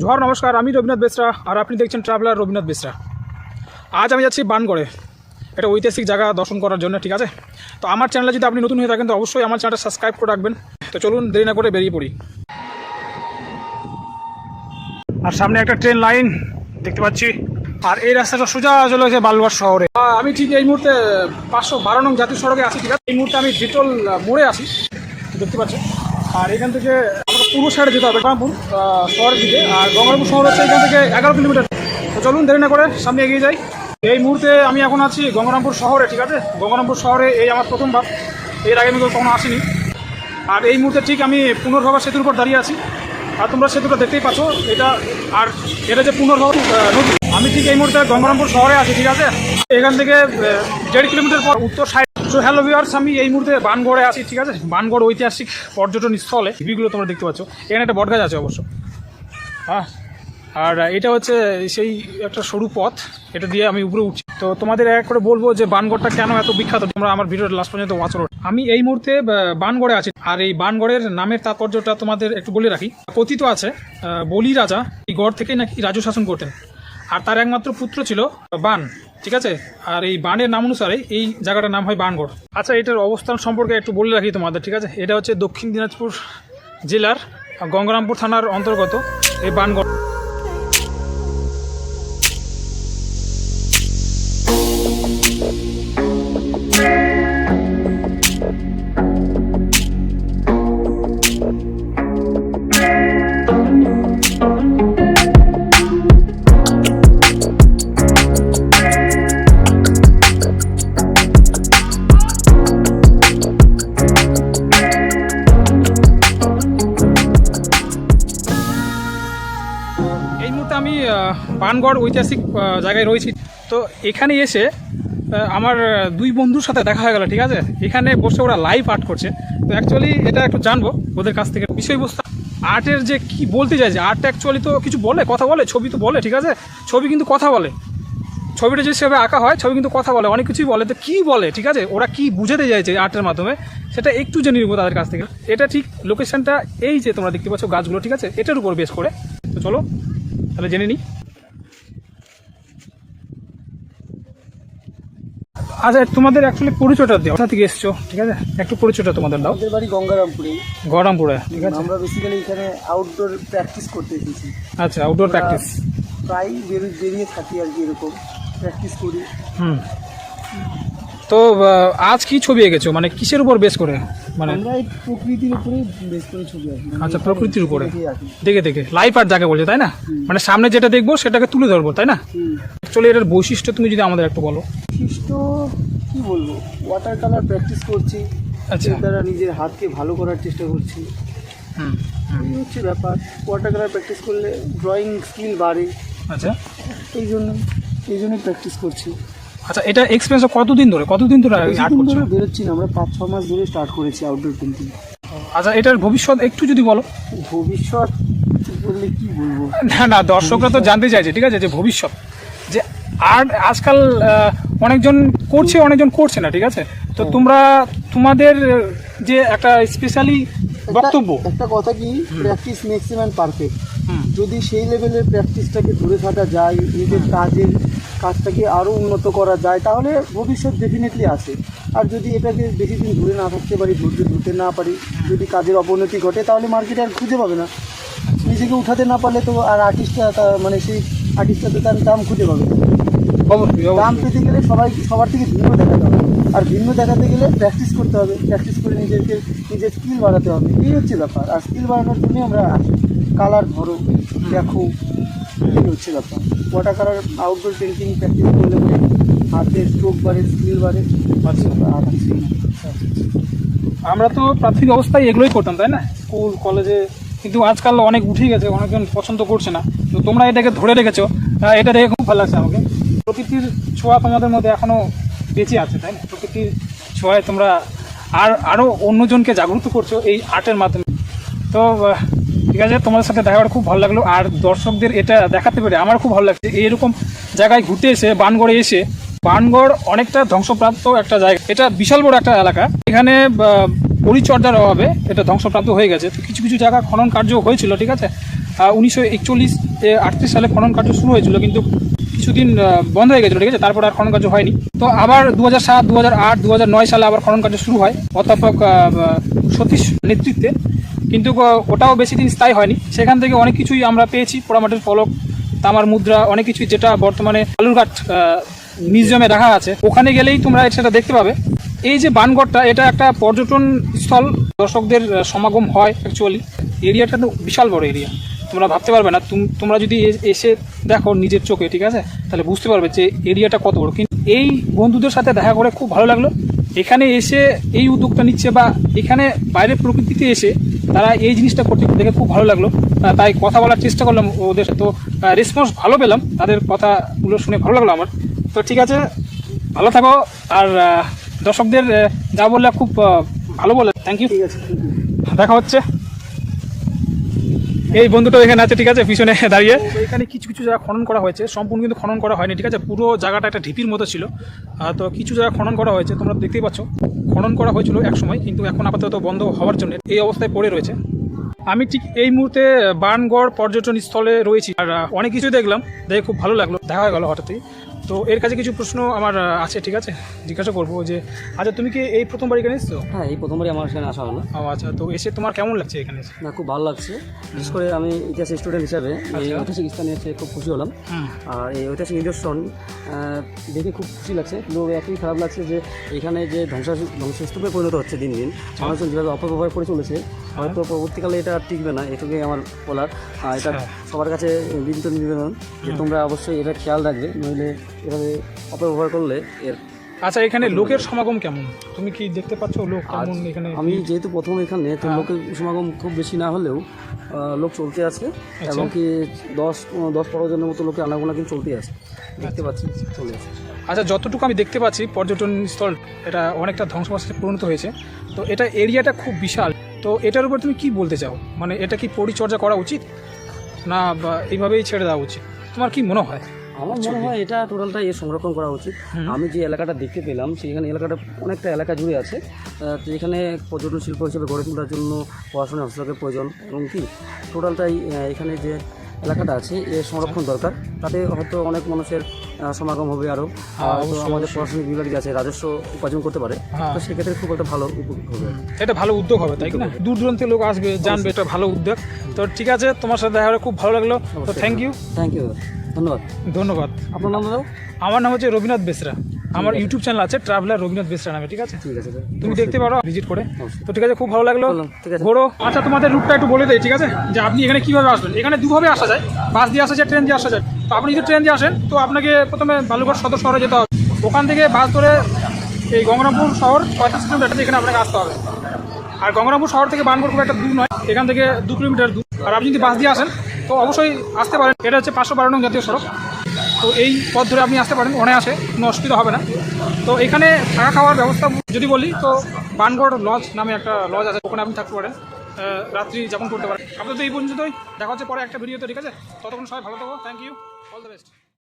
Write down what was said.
জোহার, নমস্কার, আমি রবীন্দ্রনাথ বেসরা আর আপনি দেখছেন ট্রাভেলার রবীন্দ্রনাথ বেসরা। আজ আমি যাচ্ছি বানগড়ে এটা ঐতিহাসিক জায়গা দর্শন করার জন্য, ঠিক আছে? তো আমার চ্যানেলে যদি আপনি নতুন হয়ে থাকেন, তো অবশ্যই আমার চ্যানেলটা সাবস্ক্রাইব করে রাখবেন। তো চলুন, দেরি না করে বেরিয়ে পড়ি। আর সামনে একটা ট্রেন লাইন দেখতে পাচ্ছি। আর এই রাস্তাটা সোজা চলে গেছে বালুয়ার শহরে। আমি ঠিক এই মুহূর্তে, পাঁচশো বারো নং জাতীয় সড়কে আছি, ঠিক আছে? এই মুহূর্তে আমি ডিটল মোড়ে আছি, দেখতে পাচ্ছি আর এখান থেকে সাইডে যেতে হবে। গঙ্গারামপুর শহরের দিকে। আর গঙ্গারামপুর শহর হচ্ছে এখান থেকে এগারো কিলোমিটার। তো চলুন, দেরি না করে সামনে এগিয়ে যাই। এই মুহূর্তে আমি এখন আছি গঙ্গারামপুর শহরে, ঠিক আছে? গঙ্গারামপুর শহরে এই আমার প্রথমবার এর আগে আমি কখনো আসিনি। আর এই মুহূর্তে ঠিক আমি পুনর্ভবা সেতুর উপর দাঁড়িয়ে আছি। আর তোমরা সেতুটা দেখতেই পাচ্ছ, এটা আর এটা যে পুনর্ভবা নদী। আমি ঠিক এই মুহূর্তে গঙ্গারামপুর শহরে আছি, ঠিক আছে? এখান থেকে দেড় কিলোমিটার পর উত্তর সাইড সো হ্যালো ভিউয়ার্স আমি এই মুহূর্তে বানগড়ে আছি, ঠিক আছে? বানগড় ঐতিহাসিক পর্যটন স্থলে টিভিগুলো তোমরা দেখতে পাচ্ছ। এখানে একটা বটগাছ আছে অবশ্য। হ্যাঁ আর এটা হচ্ছে সেই একটা সরু পথ, এটা দিয়ে আমি উপরে উঠছি। তো তোমাদের এক করে বলব যে বানগড়টা কেন এত বিখ্যাত, তোমরা আমার ভিডিওটা লাস্ট পর্যন্ত ওয়াচ করো। আমি এই মুহূর্তে বানগড়ে আছি। আর এই বানগড়ের নামের তাৎপর্যটা তোমাদের একটু বলে রাখি। কথিত আছে বলি রাজা এই গড় থেকেই নাকি রাজ্য শাসন করতেন। আর তার একমাত্র পুত্র ছিল বান। ঠিক আছে? আর এই বানের নাম অনুসারে এই জায়গাটার নাম হয় বানগড়। আচ্ছা এটার অবস্থান সম্পর্কে একটু বলে রাখি তোমাদের, ঠিক আছে? এটা হচ্ছে দক্ষিণ দিনাজপুর জেলার গঙ্গারামপুর থানার অন্তর্গত এই বানগড়। বানগড় ঐতিহাসিক জায়গায় রয়েছি। তো এখানে এসে আমার দুই বন্ধুর সাথে দেখা হয়ে গেল, ঠিক আছে? এখানে বসে ওরা লাইভ আর্ট করছে। তো অ্যাকচুয়ালি এটা একটু জানব ওদের কাছ থেকে। বিষয়বস্তু, আর্টের যে কি বলতে চাইছে? আর্ট অ্যাকচুয়ালি তো কিছু বলে, কথা বলে, ছবি তো বলে, ঠিক আছে? ছবি কিন্তু কথা বলে। ছবিটা যে সেভাবে আঁকা হয়, ছবি কিন্তু কথা বলে, অনেক কিছুই বলে। তো কী বলে, ঠিক আছে? ওরা কি বুঝাতে চাইছে আর্টের মাধ্যমে? সেটা একটু জেনে নিব তাদের কাছ থেকে। এটা ঠিক লোকেশনটা এই যে তোমরা দেখতে পাচ্ছ গাছগুলো, ঠিক আছে? এটার উপর বেশ করে। তো চলো, তাহলে জেনে নিই। আচ্ছা তোমাদের অ্যাকচুয়ালি পরিচয়টা দাও। কোথা থেকে এসছো? ঠিক আছে? একটু পরিচয়টা তোমাদের দাও। আমাদের বাড়ি গঙ্গারামপুরে। গরমপুরে ঠিক আছে? আমরা বেসিক্যালি এখানে আউটডোর প্র্যাকটিস করতে এসেছি। আচ্ছা আউটডোর প্র্যাকটিস প্রায় বেরিয়ে বেরিয়ে থাকি আর কি এরকম। প্র্যাকটিস করি। হুম। তো আজ কি ছবি এঁকেছো? মানে কিসের উপর বেস করে? মানে আমরা এই প্রকৃতির উপরে বেশ করে ছবি আঁকি। মানে আচ্ছা প্রকৃতির উপরে। দেখে দেখে। লাইফ আর্ট যাকে বলছে তাই না? মানে সামনে যেটা দেখব সেটাকে তুলে ধরবো তাই না। অ্যাকচুয়ালি এটার বৈশিষ্ট্য তুমি যদি আমাদের একটু বলো। খ্রিস্ট কি বলব? ওয়াটার কালার প্র্যাকটিস করছি। আচ্ছা। এর দ্বারা নিজের হাতকে ভালো করার চেষ্টা করছি। এই হচ্ছে ব্যাপার। ওয়াটার কালার প্র্যাকটিস করলে ড্রয়িং স্কিল বাড়ে। আচ্ছা। এই জন্য এই জন্যই প্র্যাকটিস করছি। আচ্ছা এটা এক্সপিরিয়েন্স কতদিন ধরে? কতদিন ধরে ধরে বেরোচ্ছি না আমরা পাঁচ ছ মাস ধরে স্টার্ট করেছি আউটডোর পেন্টিং আচ্ছা এটার ভবিষ্যৎ একটু যদি বলো। ভবিষ্যৎ বললে কি বলব? না না দর্শকরা তো জানতে চাইছে ঠিক আছে? যে ভবিষ্যৎ যে আর্ট আজকাল অনেকজন করছে অনেকজন করছে না ঠিক আছে? তো তোমরা তোমাদের যে একটা স্পেশালি বক্তব্য। একটা- কথা কি? প্র্যাকটিস ম্যাক্সিমাম পারফেক্ট যদি সেই লেভেলের প্র্যাকটিসটাকে ধরে থাকা যায় নিজের কাজের কাজটাকে আরও উন্নত করা যায় তাহলে ভবিষ্যৎ ডেফিনেটলি আসে আর যদি এটাকে বেশি দিন ধরে না থাকতে পারি ধৈর্য ধরতে না পারি যদি কাজের অবনতি ঘটে তাহলে মার্কেটে আর খুঁজে পাবে না। নিজেকে উঠাতে না পারলে তো আর আর্টিস্টটা মানে সেই আর্টিস্টটা তো তার দাম খুঁজে পাবে দাম পেতে গেলে সবাই সবার থেকে ভিন্ন দেখাতে হবে। আর ভিন্ন দেখাতে গেলে প্র্যাকটিস করতে হবে প্র্যাকটিস করে নিজেকে নিজের স্কিল বাড়াতে হবে। এই হচ্ছে ব্যাপার। আর স্কিল বাড়ানোর জন্যই আমরা কালার ধরো দেখো এই হচ্ছে ব্যাপার। Water colour outdoor painting practice করলে পরে হাতের স্ট্রোক বাড়ে স্কিল বাড়ে। আচ্ছা। আর আমরা তো প্রাথমিক অবস্থায় এগুলোই করতাম তাই না? স্কুল কলেজে কিন্তু আজকাল অনেক উঠে গেছে অনেকজন পছন্দ করছে না। তো তোমরা এটাকে ধরে রেখেছো। এটা দেখে খুব ভালো লাগছে আমাকে। প্রকৃতির ছোঁয়া তোমাদের মধ্যে এখনও বেঁচে আছে, তাই না? প্রকৃতির ছোঁয়ায় তোমরা আর আরও অন্যজনকে জাগ্রত করছ এই আর্টের মাধ্যমে। তো ঠিক আছে, তোমাদের সাথে দেখা করে খুব ভালো লাগল। আর দর্শকদের এটা দেখাতে পেরে আমার খুব ভালো লাগছে। এরকম জায়গায় ঘুরতে এসে, বানগড়ে এসে, বানগড় অনেকটা ধ্বংসপ্রাপ্ত একটা জায়গা। এটা বিশাল বড় একটা এলাকা। এখানে পরিচর্যার অভাবে এটা ধ্বংসপ্রাপ্ত হয়ে গেছে। তো কিছু কিছু জায়গা খনন কার্য হয়েছিল, ঠিক আছে? উনিশশো একচল্লিশ আটত্রিশ সালে খনন কার্য শুরু হয়েছিল, কিন্তু কিছুদিন বন্ধ হয়ে গেছিল, ঠিক আছে? তারপর আর খনন কার্য হয়নি। তো আবার দু হাজার সাত দু হাজার আট দু হাজার নয় সালে আবার খনন কার্য শুরু হয়, অধ্যাপক সতীশ নেতৃত্বে। কিন্তু ওটাও বেশি দিন স্থায়ী হয়নি। সেখান থেকে অনেক কিছুই আমরা পেয়েছি, পোড়ামাটির ফলক, তামার মুদ্রা, অনেক কিছুই যেটা বর্তমানে বালুরঘাট মিউজিয়ামে রাখা আছে। ওখানে গেলেই তোমরা সেটা দেখতে পাবে। এই যে বানগড়টা, এটা একটা পর্যটন স্থল। দর্শকদের সমাগম হয় অ্যাকচুয়ালি এরিয়াটা তো বিশাল বড় এরিয়া। তোমরা ভাবতে পারবে না তুম- তোমরা যদি এ- এসে দেখো নিজের চোখে ঠিক আছে? তাহলে বুঝতে পারবে যে এরিয়াটা কত বড়। কিন্তু এই বন্ধুদের সাথে দেখা করে খুব ভালো লাগল। এখানে এসে এই উদ্যোগটা নিচ্ছে বা এখানে বাইরের প্রকৃতিতে এসে তারা এই জিনিসটা করতে দেখে খুব ভালো লাগল। তাই কথা বলার চেষ্টা করলাম ওদের সাথে। তো রেসপন্স ভালো পেলাম। তাদের কথাগুলো শুনে ভালো লাগল আমার। তো ঠিক আছে ভালো থাকো। আর দর্শকদের যা বললে খুব ভালো বলে। থ্যাংক ইউ ঠিক আছে। দেখা হচ্ছে। এই বন্ধুটা এখানে আছে, ঠিক আছে? পিছনে দাঁড়িয়ে। এখানে কিছু কিছু জায়গা খনন করা হয়েছে। সম্পূর্ণ কিন্তু খনন করা হয়নি, ঠিক আছে? পুরো জায়গাটা একটা ঢিপির মতো ছিল। তো কিছু জায়গা খনন করা হয়েছে, তোমরা দেখতেই পাচ্ছ। খনন করা হয়েছিল এক সময়, কিন্তু এখন আপাতত বন্ধ হওয়ার জন্য এই অবস্থায় পড়ে রয়েছে। আমি ঠিক এই মুহূর্তে বানগড় পর্যটন স্থলে রয়েছি। আর অনেক কিছুই দেখলাম, দেখে খুব ভালো লাগল। দেখা হয়ে গেল হঠাৎই। তো এর কাছে কিছু প্রশ্ন আমার আছে ঠিক আছে? জিজ্ঞাসা করব যে আচ্ছা তুমি কি এই প্রথমবার এখানে এসছো? হ্যাঁ এই প্রথমবারই আমার এখানে আসা হলো। ও আচ্ছা তো এসে তোমার কেমন লাগছে এখানে না খুব ভালো লাগছে। বিশেষ করে আমি ইতিহাস স্টুডেন্ট হিসাবে এই আচ্ছা। ঐতিহাসিক স্থানে এসে খুব খুশি হলাম। আর এই ঐতিহাসিক নিদর্শন দেখে খুব খুশি লাগছে। কিন্তু একই খারাপ লাগছে যে এখানে যে ধ্বংস ধ্বংসস্তূপে পরিণত হচ্ছে দিন দিন মানুষজন যেভাবে অপব্যবহার করে চলেছে হয়তো পরবর্তীকালে এটা আর টিকবে না এটুকুই আমার বলার। আর এটা আচ্ছা। সবার কাছে বিনীত নিবেদন যে তোমরা অবশ্যই এটা খেয়াল রাখবে নইলে এভাবে অপব্যবহার করলে এর আচ্ছা এখানে লোকের সমাগম কেমন? তুমি কি দেখতে পাচ্ছ লোক কেমন এখানে? আমি যেহেতু প্রথম এখানে তো হ্যাঁ। লোকের সমাগম খুব বেশি না হলেও লোক চলতে আছে। আচ্ছা। এবং কি দশ দশ পনেরো জনের মতো লোকের আনাগোনা কিন্তু চলতে আছে। দেখতে পাচ্ছি চলে আছে। আচ্ছা যতটুকু আমি দেখতে পাচ্ছি পর্যটন স্থল এটা অনেকটা ধ্বংসবাসে পরিণত হয়েছে। তো এটা এরিয়াটা খুব বিশাল। তো এটার উপর তুমি কি বলতে চাও? মানে এটা কি পরিচর্যা করা উচিত? না বা এইভাবেই ছেড়ে দেওয়া উচিত? তোমার কি মনে হয়? আমার মনে হয় এটা টোটালটা এর সংরক্ষণ করা উচিত। আমি যে এলাকাটা দেখতে পেলাম সেখানে এলাকাটা অনেকটা এলাকা জুড়ে আছে। এখানে পর্যটন শিল্প হিসেবে গড়ে তোলার জন্য পড়াশোনা হস্তক্ষেপের প্রয়োজন এবং কি? টোটালটাই এখানে যে এলাকাটা আছে এর সংরক্ষণ দরকার। তাতে হয়তো অনেক মানুষের সমাগম হবে আরও। হ্যাঁ, আমাদের প্রশাসনিক বিভাগ যে আছে রাজস্ব উপার্জন করতে পারে। হ্যাঁ। তো সেক্ষেত্রে খুব একটা ভালো উপকৃত হবে। এটা ভালো উদ্যোগ হবে তাই না? দূর দূরান্তের লোক আসবে জানবে এটা ভালো উদ্যোগ। তো ঠিক আছে তোমার সাথে দেখা করে খুব ভালো লাগল। তো থ্যাংক ইউ থ্যাংক ইউ ধন্যবাদ। ধন্যবাদ। আপনার নাম দাদা? আমার নাম হচ্ছে রবীন্দ্রনাথ বেসরা। আমার ইউটিউব চ্যানেল আছে ট্রাভেলার রবীন্দ্রনাথ বেসরা নামে ঠিক আছে? ঠিক আছে তুমি দেখতে পারো ভিজিট করে। তো ঠিক আছে খুব ভালো লাগল। ঠিক আছে। ঘোরো। আচ্ছা তোমাদের রুটটা একটু বলে দেয় ঠিক আছে? যে আপনি এখানে কীভাবে আসবেন? এখানে দুভাবে আসা যায়। বাস দিয়ে আসা যায় ট্রেন দিয়ে আসা যায়। তো আপনি যদি ট্রেন দিয়ে আসেন তো আপনাকে প্রথমে বালুঘাট সদর শহরে যেতে হবে। ওখান থেকে বাস ধরে এই গঙ্গারামপুর শহর পঁয়ত্রিশ কিলোমিটার এখানে আপনাকে আসতে হবে। আর গঙ্গারামপুর শহর থেকে বানগড় খুব একটা দূর নয়। এখান থেকে দু কিলোমিটার দূর। আর আপনি যদি বাস দিয়ে আসেন তো অবশ্যই আসতে পারেন। এটা হচ্ছে পাঁচশো বারো নং জাতীয় সড়ক। তো এই পথ ধরে আপনি আসতে পারেন অনায়াসে কোনো অসুবিধা হবে না। তো এখানে থাকা খাওয়ার ব্যবস্থা যদি বলি, তো বানগড় লজ নামে একটা লজ আছে, ওখানে আপনি থাকতে পারেন। রাত্রি যাপন করতে পারেন। আপনাদের এই পর্যন্তই। দেখা হচ্ছে পরে একটা ভিডিও তো ঠিক আছে? ততক্ষণ সবাই ভালো থাকো। Thank you all the best